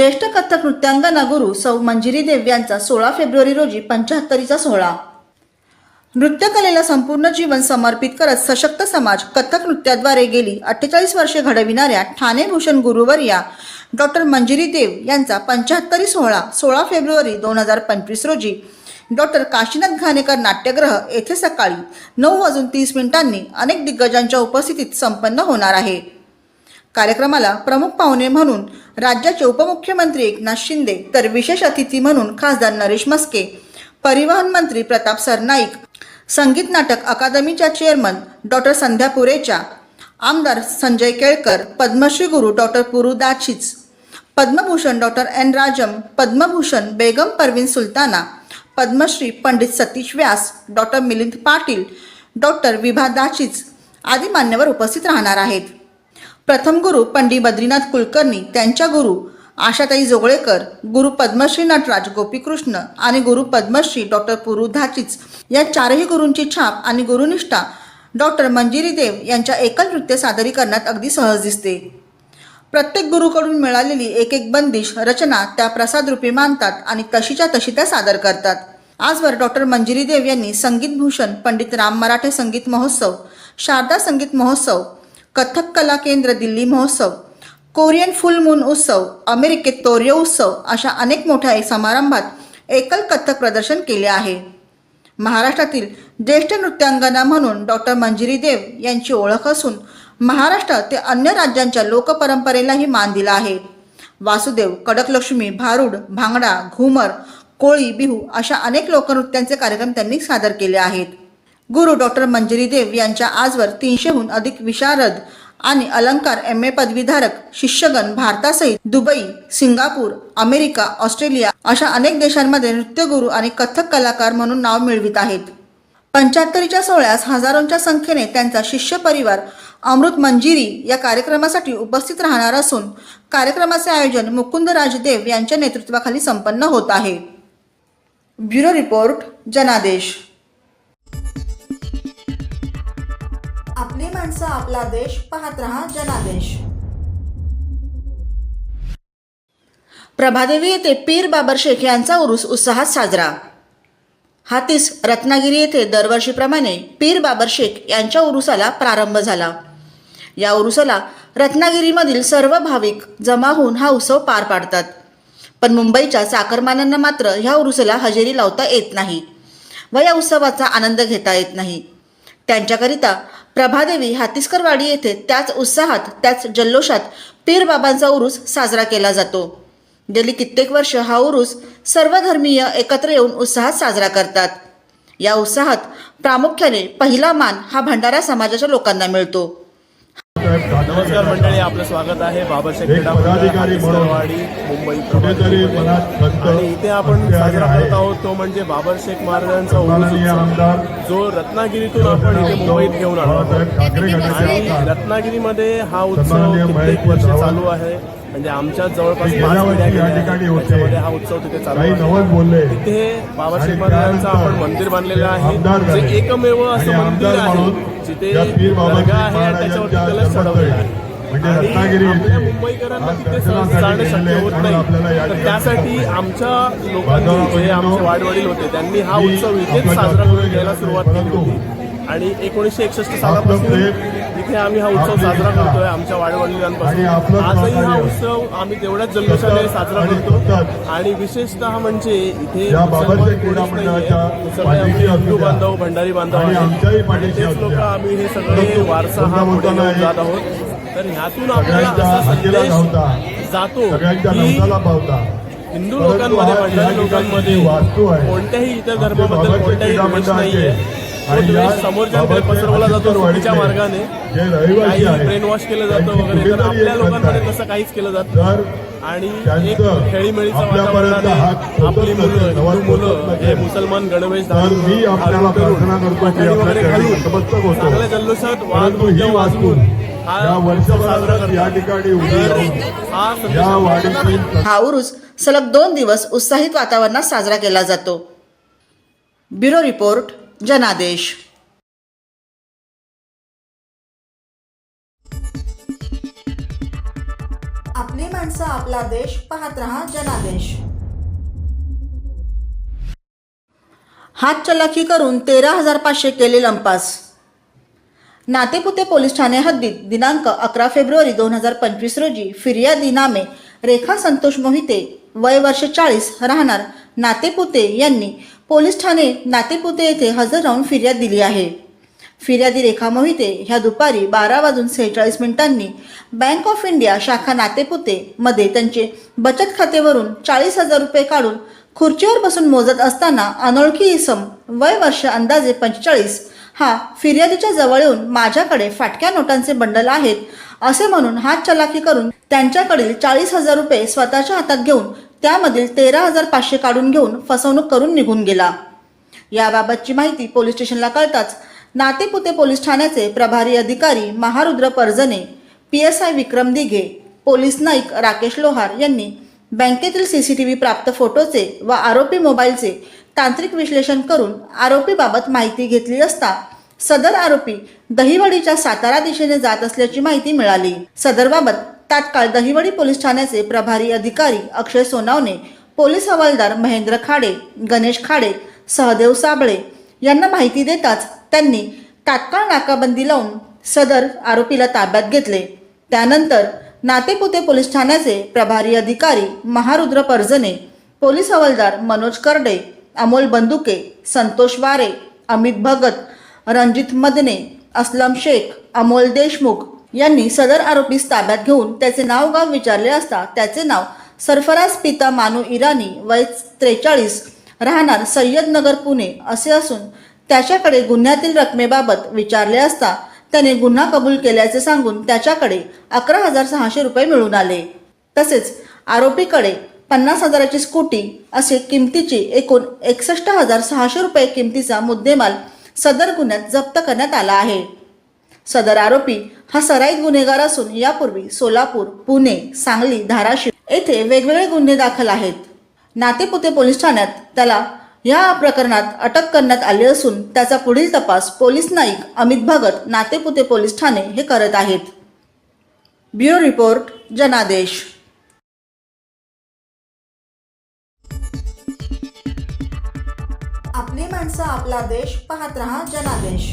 ज्येष्ठ कथक नृत्यांगना गुरु सौ मंजिरी देव यांचा सोळा फेब्रुवारी रोजी पंच्याहत्तरीचा सोहळा. नृत्यकलेला संपूर्ण जीवन समर्पित करत सशक्त समाज कथक नृत्याद्वारे गेली अठ्ठेचाळीस वर्षे घडविणाऱ्या ठाणे भूषण गुरुवर्या डॉक्टर मंजिरी देव यांचा पंच्याहत्तरी सोहळा सोळा फेब्रुवारी दोन हजार पंचवीस रोजी. डॉक्टर काशीनाथ घाणेकर नाट्यगृह येथे सकाळी नऊ वाजून तीस मिनिटांनी अनेक दिग्गजांच्या उपस्थितीत संपन्न होणार आहे. कार्यक्रमाला प्रमुख पाहुणे म्हणून राज्याचे उपमुख्यमंत्री एकनाथ शिंदे तर विशेष अतिथी म्हणून खासदार नरेश मस्के परिवहन मंत्री प्रताप सरनाईक संगीत नाटक अकादमीच्या चेअरमन डॉक्टर संध्या पुरेचा आमदार Sanjay Kelkar Padmashri Guru doctor Puru Dadhich Padmabhushan doctor N Rajam Padmabhushan Begum Parveen Sultana Padmashri Pandit Satish Vyas doctor Milind Patil doctor Vibha Dadhich आदी मान्यवर उपस्थित राहणार आहेत. प्रथम गुरु पंडित बद्रीनाथ कुलकर्णी त्यांच्या गुरु आशाताई जोगळेकर गुरु पद्मश्री नटराज गोपीकृष्ण आणि गुरु पद्मश्री डॉक्टर पुरुधाचीच या चारही गुरूंची छाप आणि गुरुनिष्ठा डॉक्टर मंजिरी देव यांच्या एकल नृत्य सादरीकरणात अगदी सहज दिसते. प्रत्येक गुरुकडून मिळालेली एक एक बंदिश रचना त्या प्रसाद रूपी मानतात आणि तशीच्या तशी त्या सादर करतात. आजवर डॉक्टर मंजिरी देव यांनी संगीत भूषण पंडित राम मराठे संगीत महोत्सव शारदा संगीत महोत्सव कथक कला केंद्र दिल्ली महोत्सव कोरियन फुल मून उत्सव अमेरिकेत तोर्य उत्सव अशा अनेक मोठ्या समारंभात एकल कथक प्रदर्शन केले आहे. महाराष्ट्रातील ज्येष्ठ नृत्यांगना म्हणून डॉक्टर मंजिरी देव यांची ओळख असून महाराष्ट्र ते अन्य राज्यांच्या लोकपरंपरेलाही मान दिला आहे. वासुदेव कडकलक्ष्मी भारुड भांगडा घुमर कोळी बिहू अशा अनेक लोकनृत्यांचे कार्यक्रम त्यांनी सादर केले आहेत. गुरु डॉक्टर मंजिरी देव यांच्या आजवर तीनशेहून अधिक विशारद आणि अलंकार एम ए पदवीधारक शिष्यगण भारतासहित दुबई सिंगापूर अमेरिका ऑस्ट्रेलिया अशा अनेक देशांमध्ये नृत्यगुरू आणि कथक कलाकार म्हणून नाव मिळवित आहेत. पंच्याहत्तरीच्या सोहळ्यास हजारोंच्या संख्येने त्यांचा शिष्य परिवार अमृत मंजिरी या कार्यक्रमासाठी उपस्थित राहणार असून कार्यक्रमाचे आयोजन मुकुंद राजदेव यांच्या नेतृत्वाखाली संपन्न होत आहे. ब्युरो रिपोर्ट जनादेश. आपली माणसं आपला देश पाहत रहा जनादेश. प्रभादेवी येथे पीर बाबर शेख यांचा उरुस उत्साहात साजरा. हातीस रत्नागिरी येथे दरवर्षीप्रमाणे पीर बाबर शेख यांच्या उरुसाला प्रारंभ झाला. या उरुसाला रत्नागिरीमधील सर्व भाविक जमा होऊन हा उत्सव पार पाडतात. पण मुंबईच्या चाकरमानांना मात्र ह्या उरुसाला हजेरी लावता येत नाही व या उत्सवाचा आनंद घेता येत नाही. त्यांच्याकरिता प्रभादेवी हातीसकरवाडी येथे त्याच उत्साहात त्याच जल्लोषात पीरबाबांचा उरूस साजरा केला जातो. गेली कित्येक वर्ष हा उरूस सर्व धर्मीय एकत्र येऊन उत्साहात साजरा करतात. या उत्साहात प्रामुख्याने पहिला मान हा भंडारा समाजाच्या लोकांना मिळतो. नमस्कार मंडळी आपलं स्वागत आहे. बाबासाहेब क्रीडा पदाधिकारी हातीसकरवाडी, मुंबई आणि इथे आपण साजरा. करत आहोत तो म्हणजे बाबर शेख महाराजांचा उरूस जो रत्नागिरीतून आपण इथे मुंबईत घेऊन आलो. आणि रत्नागिरीमध्ये हा उत्सव कित्येक वर्ष. चालू आहे. म्हणजे आमच्या जवळपास. त्याच्यामध्ये हा उत्सव तिथे चालू तिथे आपण मंदिर बांधलेलं आहे. जे. एकमेव असं मंदिर आहे जिथे दर्गा आहे त्याच्यावरती चढवलेला आहे. म्हणजे आपल्या मुंबईकरांना तिथे जाणं शक्य होत नाही. तर त्यासाठी. आमच्या लोकांनी जे आमचे वाडवडील होते त्यांनी हा उत्सव इथेच साजरा करून घ्यायला सुरुवात केली होती. आणि एकोणीसशे एकसष्ट सालापासून इथे आम्ही हा उत्सव साजरा करतोय आमच्या वाडवडिलांपासून आजही हा उत्सव आम्ही तेवढ्याच जल्लोषाने साजरा करतो. आणि विशेषतः म्हणजे इथे सगळे आमचे हिंदू. बांधव भंडारी बांधव आणि तेच लोक. आम्ही हे सगळे वारसा हा पुढे जात आहोत. तर ह्यातून आपल्याला असा संदेश जातो की हिंदू लोकांमध्ये भंडारी लोकांमध्ये कोणत्याही इतर धर्माबद्दल कोणताही द्वेष मंडळाचे नाहीये. तो आणि या द्वेष समोरच्यांकडे बाबासाहेब पसरवला जातो आंबेडकर चुकीच्या वाडीतले मार्गाने काही ब्रेन वॉश केलं जातं वगैरे तर आपल्या लोकांमध्ये तसं काहीच केलं जात आणि एक खेळीमेळीचं वातावरणाने आपली मुलं हिंदू मुलं हे. मुसलमान गणवेश धारण करून वगैरे घालून. चांगल्या जल्लोषात वाद वाजवून हा उरूस सलग दोन दिवस उत्साहित वातावरणात साजरा केला जातो. ब्युरो रिपोर्ट जनादेश. आपली माणसं आपला देश पाहत रहा जनादेश. हात चलाखी करून तेरा हजार पाचशे केले लंपास. नातेपुते पोलीस ठाणे हद्दीत दिनांक अकरा फेब्रुवारी दोन हजार पंचवीस रोजी फिर्यादी नामे रेखा संतोष मोहिते वय वर्ष चाळीस राहणार नातेपुते यांनी पोलीस ठाणे नातेपुते येथे हजर राहून फिर्याद दिली आहे. फिर्यादी रेखा मोहिते ह्या दुपारी बारा वाजून सेहेचाळीस मिनिटांनी बँक ऑफ इंडिया शाखा नातेपुते मध्ये त्यांचे बचत खातेवरून चाळीस हजार रुपये काढून खुर्चीवर बसून मोजत असताना अनोळखी इसम वय वर्ष अंदाजे पंचेचाळीस हा फिर्यादीच्या जवळ येऊन माझ्याकडे फाटक्या नोटांचे बंडल आहेत असे म्हणून हात चलाखी करून त्यांच्याकडील चाळीस हजार रुपये स्वतःच्या हातात घेऊन त्यामधील तेरा हजार पाचशे काढून घेऊन फसवणूक करून निघून गेला. याबाबतची माहिती पोलीस स्टेशनला कळताच नातेपुते पोलीस ठाण्याचे प्रभारी अधिकारी Maharudra Parjane P S I Vikram Dighe police Naik Rakesh Lohar यांनी बँकेतील सी सी टी व्ही प्राप्त फोटोचे व आरोपी मोबाईलचे तांत्रिक विश्लेषण करून आरोपीबाबत माहिती घेतली असता सदर आरोपी दहिवडीच्या सातारा दिशेने जात असल्याची माहिती मिळाली. सदरबाबत तात्काळ दहिवडी पोलीस ठाण्याचे प्रभारी अधिकारी अक्षय सोनावणे पोलीस हवालदार महेंद्र खाडे गणेश खाडे सहदेव साबळे यांना माहिती देताच त्यांनी तात्काळ नाकाबंदी लावून सदर आरोपीला ताब्यात घेतले. त्यानंतर नातेपुते पोलीस ठाण्याचे प्रभारी अधिकारी महारुद्र पर्जने पोलीस हवालदार मनोज करडे अमोल बंदुके संतोष वारे अमित भगत रणजित मदने अस्लम शेख अमोल देशमुख यांनी सदर आरोपीस ताब्यात घेऊन त्याचे नाव गाव विचारले असता त्याचे नाव सरफराज पिता मानू इराणी वय त्रेचाळीस राहणार सय्यदनगर पुणे असे असून त्याच्याकडे गुन्ह्यातील रकमेबाबत विचारले असता त्याने गुन्हा कबूल केल्याचे सांगून त्याच्याकडे अकरा हजार सहाशे रुपये मिळून आले. तसेच आरोपीकडे पन्नास हजाराची स्कूटी असे किमतीची एकूण एकसष्ट हजार सहाशे रुपये किमतीचा मुद्देमाल सदर गुन्ह्यात जप्त करण्यात आला आहे. सदर आरोपी हा सराईत गुन्हेगार असून यापूर्वी सोलापूर पुणे सांगली धाराशिव येथे वेगवेगळे गुन्हे दाखल आहेत. नातेपुते पोलीस ठाण्यात त्याला या प्रकरणात अटक करण्यात आली असून त्याचा पुढील तपास पोलीस नाईक अमित भगत नातेपुते पोलीस ठाणे हे करत आहेत. ब्युरो रिपोर्ट जनादेश. आपली माणसं आपला देश पाहत रहा जनादेश.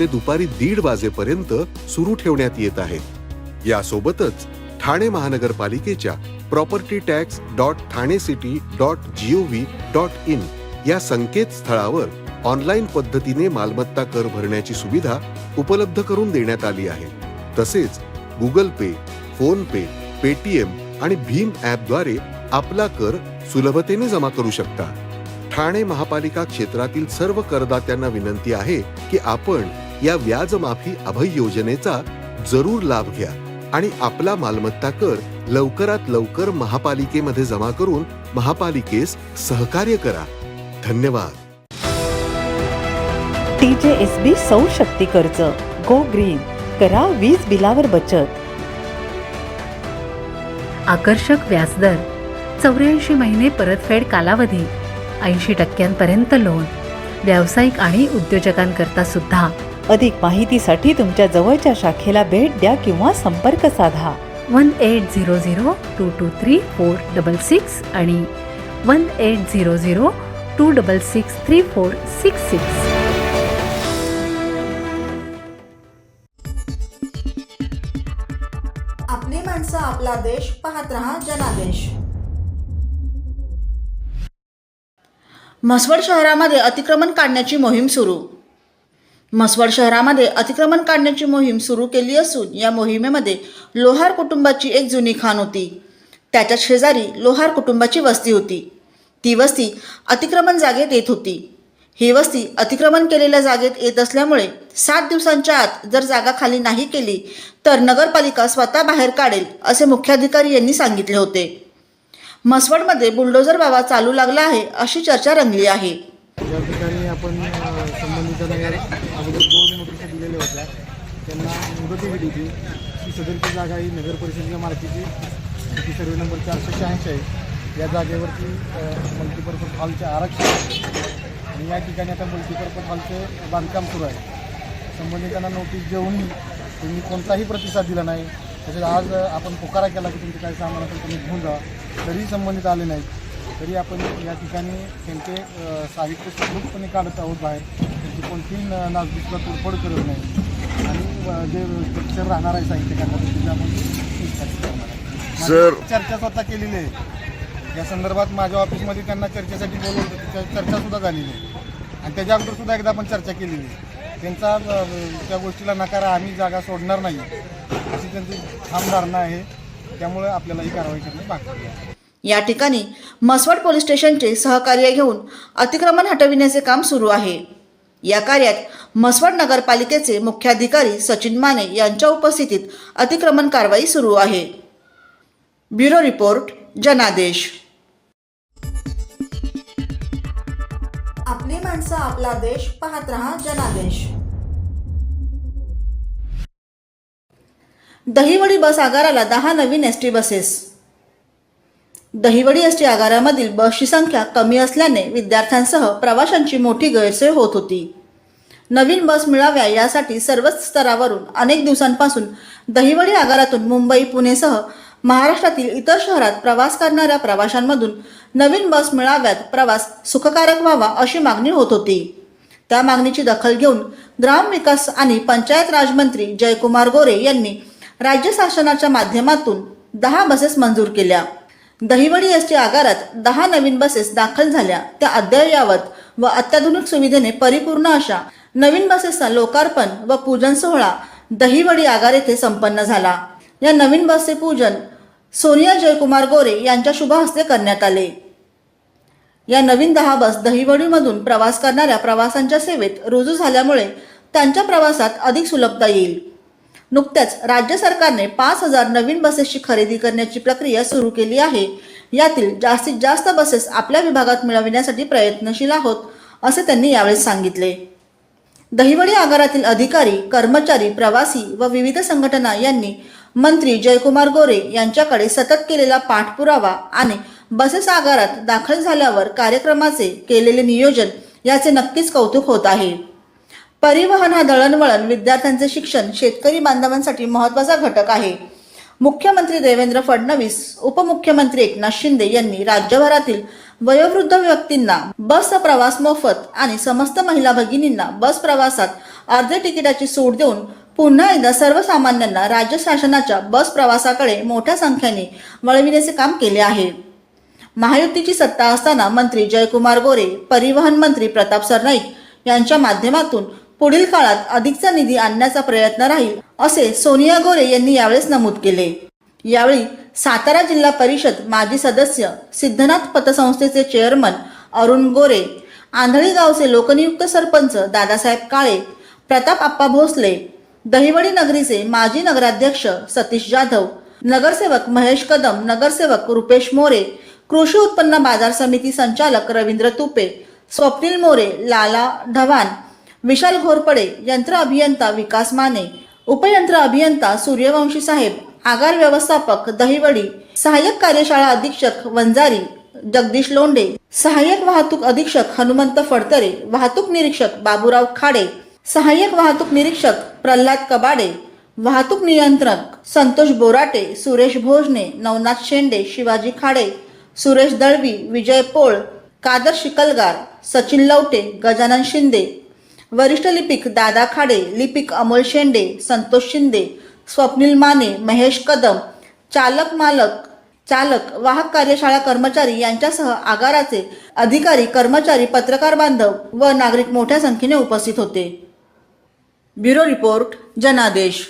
ते दुपारी दीड वाजेपर्यंत सुरू ठेवण्यात येत आहेत. यासोबतच ठाणे महानगरपालिकेच्या property tax dot Thane city dot G O V dot in या संकेतस्थळावर ऑनलाईन पद्धतीने मालमत्ता कर भरण्याची सुविधा उपलब्ध करून देण्यात आली आहे. तसेच गुगल पे फोन पे पेटीएम आणि भीम ॲपद्वारे आपला कर सुलभतेने जमा करू शकता. ठाणे महापालिका क्षेत्रातील सर्व करदात्यांना विनंती आहे की आपण या व्याज माफी अभय योजनेचा जरूर लाभ घ्या आणि आपला मालमत्ता कर लवकरात लवकर महापालिकेमध्ये जमा करून महापालिकेस सहकार्य करा. धन्यवाद. टीजेएसबी सौर शक्ती कर्ज गो ग्रीन करा वीज बिलावर बचत. आकर्षक व्याजदर चौऱ्याऐंशी महिने परतफेड कालावधी ऐंशी टक्क्यांपर्यंत लोन. व्यावसायिक आणि उद्योजकांकरता सुद्धा अधिक माहितीसाठी तुमच्या जवळच्या शाखेला भेट द्या किंवा संपर्क साधा. One eight zero zero two two three four double six आणि one eight zero zero two double six three four six six. आपला देश पाहत रहा जनादेश. म्हसवड शहरामध्ये अतिक्रमण काढण्याची मोहीम सुरू. म्हसवड शहरामध्ये अतिक्रमण काढण्याची मोहीम सुरू केली असून या मोहिमेमध्ये लोहार कुटुंबाची एक जुनी खाण होती. त्याच्या शेजारी लोहार कुटुंबाची वस्ती होती. ती वस्ती अतिक्रमण जागेत येत होती. ही वस्ती अतिक्रमण केलेल्या जागेत येत असल्यामुळे सात दिवसांच्या आत जर जागा खाली नाही केली तर नगरपालिका स्वतः बाहेर काढेल असे मुख्याधिकारी यांनी सांगितले होते. म्हसवडमध्ये बुलडोझर बाबा चालू लागला आहे अशी चर्चा रंगली आहे. या ठिकाणी आपण संबंधितांना या अगोदर दोन नोटिसा दिलेल्या होत्या. त्यांना मुदत दिली होती. ती सदरची जागा ही नगर परिषदेच्या मालकीची. ती सर्वे नंबर चारशे शहाऐंशी आहे. या जागेवरती मल्टीपर्पज हॉलचे आरक्षण आणि या ठिकाणी आता मल्टीपर्पज हॉलचं बांधकाम सुरू आहे. संबंधितांना नोटीस देऊनही त्यांनी कोणताही प्रतिसाद दिला नाही. तसेच आज आपण पुकारा केला की तुमचे काय सामान असेल तुम्ही घेऊन जा. तरीही संबंधित आले नाहीत. तरी आपण या ठिकाणी त्यांचे साहित्य सुखरूपपणे काढत आहोत बाहेर. त्यांची कोणतीही न- नासधूसला तोडफोड करत नाही. आणि जे स्ट्रक्चर राहणार आहे साहित्य काढण्याचं त्याच्यामध्ये चर्चा स्वतः केलेली आहे. या संदर्भात माझ्या ऑफिसमध्ये त्यांना चर्चेसाठी बोलवलं होतं. चर्चा सुद्धा झालेली आहे. आणि त्याच्या अगोदर सुद्धा एकदा आपण चर्चा केलेली आहे. त्यांचा त्या गोष्टीला नकार आम्ही जागा सोडणार नाही. अशी त्यांची ठाम धारणा आहे. त्यामुळे आपल्याला ही कारवाई करणे बाकी आहे. या ठिकाणी म्हसवड पोलीस स्टेशनचे सहकार्य घेऊन अतिक्रमण हटविण्याचे काम सुरू आहे. या कार्यात म्हसवड नगरपालिकेचे मुख्याधिकारी सचिन माने यांच्या उपस्थितीत अतिक्रमण कारवाई सुरू आहे. ब्युरो रिपोर्ट जनादेश. आपली माणसं आपला देश पाहत रहा जनादेश. दहिवडी बस आगाराला दहा नवीन S T buses. Dahiwadi S T आगारामधील बसची संख्या कमी असल्याने विद्यार्थ्यांसह प्रवाशांची मोठी गैरसोय होत होती. नवीन बस मिळाव्या यासाठी सर्वच स्तरावरून अनेक दिवसांपासून दहिवडी आगारातून मुंबई पुणेसह महाराष्ट्रातील इतर शहरात प्रवास करणाऱ्या प्रवाशांमधून नवीन बस मिळाव्यात प्रवास सुखकारक व्हावा अशी मागणी होत होती. त्या मागणीची दखल घेऊन ग्रामविकास आणि पंचायत राजमंत्री जयकुमार गोरे यांनी राज्य शासनाच्या माध्यमातून दहा बसेस मंजूर केल्या. दहिवडी एस टी आगारात दहा नवीन बसेस दाखल झाल्या. त्या अद्ययावत व अत्याधुनिक सुविधेने परिपूर्ण अशा नवीन बसेसचा लोकार्पण व पूजन सोहळा दहिवडी आगार येथे संपन्न झाला. या नवीन बसचे पूजन सोनिया जयकुमार गोरे यांच्या शुभ हस्ते करण्यात आले. या नवीन दहा बस दहिवडीमधून प्रवास करणाऱ्या प्रवाशांच्या सेवेत रुजू झाल्यामुळे त्यांच्या प्रवासात अधिक सुलभता येईल. नुकत्याच राज्य सरकारने पाच हजार नवीन बसेसची खरेदी करण्याची प्रक्रिया सुरू केली आहे. यातील जास्तीत जास्त बसेस आपल्या विभागात मिळविण्यासाठी प्रयत्नशील आहोत असे त्यांनी यावेळी सांगितले. दहिवडी आगारातील अधिकारी कर्मचारी प्रवासी व विविध संघटना यांनी मंत्री जयकुमार गोरे यांच्याकडे सतत केलेला पाठपुरावा आणि बसेस आगारात दाखल झाल्यावर कार्यक्रमाचे केलेले नियोजन याचे नक्कीच कौतुक होत आहे. परिवहन हा दळणवळण विद्यार्थ्यांचे शिक्षण शेतकरी बांधवांसाठी महत्त्वाचा घटक आहे. मुख्यमंत्री देवेंद्र फडणवीस उपमुख्यमंत्री एकनाथ शिंदे यांनी राज्यभरातील वयोवृद्ध व्यक्तींना बस प्रवास मोफत आणि समस्त महिला भगिनींना बस प्रवासात अर्ध्या तिकिटाची सूट देऊन पुन्हा एकदा सर्वसामान्यांना राज्य शासनाच्या बस प्रवासाकडे मोठ्या संख्येने वळविण्याचे काम केले आहे. महायुतीची सत्ता असताना मंत्री जयकुमार गोरे परिवहन मंत्री प्रताप सरनाईक यांच्या माध्यमातून पुढील काळात अधिकचा निधी आणण्याचा प्रयत्न राहील असे सोनिया गोरे यांनी यावेळेस नमूद केले. यावेळी सातारा जिल्हा परिषद माजी सदस्य सिद्धनाथ पतसंस्थेचे चेअरमन अरुण गोरे आंधळी गावचे लोकनियुक्त सरपंच दादासाहेब काळे प्रताप आप्पा भोसले दहिवडी नगरीचे माजी नगराध्यक्ष सतीश जाधव नगरसेवक महेश कदम नगरसेवक रुपेश मोरे कृषी उत्पन्न बाजार समिती संचालक रवींद्र तुपे स्वप्नील मोरे लाला ढवान विशाल घोरपडे यंत्र अभियंता विकास माने उपयंत्र अभियंता सूर्यवंशी साहेब आगार व्यवस्थापक दहिवडी सहाय्यक कार्यशाळा अधीक्षक वंजारी जगदीश लोंडे सहाय्यक वाहतूक अधीक्षक हनुमंत फडतरे वाहतूक निरीक्षक बाबूराव खाडे सहाय्यक वाहतूक निरीक्षक प्रल्हाद कबाडे वाहतूक नियंत्रक संतोष बोराटे सुरेश भोजने नवनाथ शेंडे शिवाजी खाडे सुरेश दळवी विजय पोळ कादर शिकलगार सचिन लवटे गजानन शिंदे वरिष्ठ लिपिक दादा खाडे लिपिक अमोल शेंडे संतोष शिंदे स्वप्नील माने महेश कदम चालक मालक चालक वाहक कार्यशाळा कर्मचारी यांच्यासह आगाराचे अधिकारी कर्मचारी पत्रकार बांधव व नागरिक मोठ्या संख्येने उपस्थित होते. ब्युरो रिपोर्ट जनादेश.